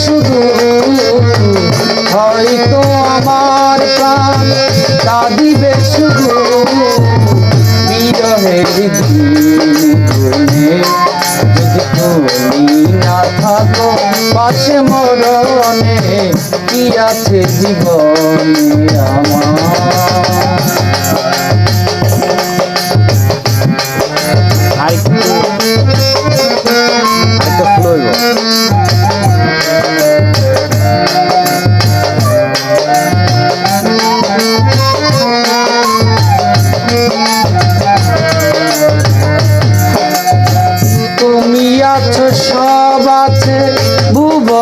শুধু হয়তো আমার প্রাণ কাঁদিবে শুধু বিরহের যদি তুমি না থাকো, পাশে মরণে কি আছে জীবনে আমার?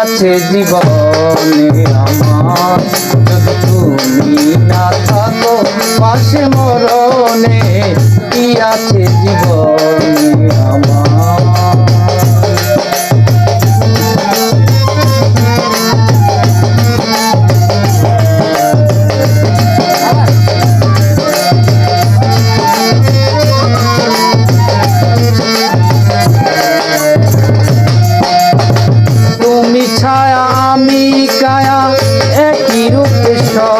আছে জীবনে আমার। যদি তুমি না থাকো পাশে মরণে কি আছে জীবনে আমার? Krishna.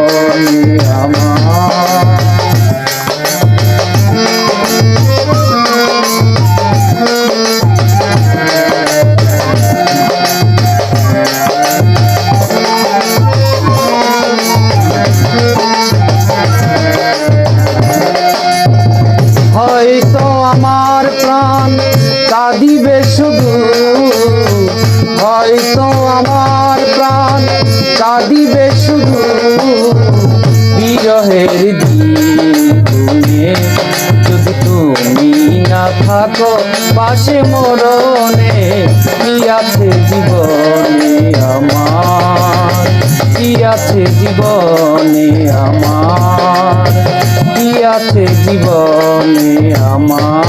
কাঁদিবে শুধু। হয়তো আমার প্রাণ কাঁদিবে শুধু। বিরহের দিনে যদি তুমি না থাকো, পাশে মরণে কি আছে জীবনে আমার? কি আছে জীবনে আমার? কি আছে জীবনে আমার?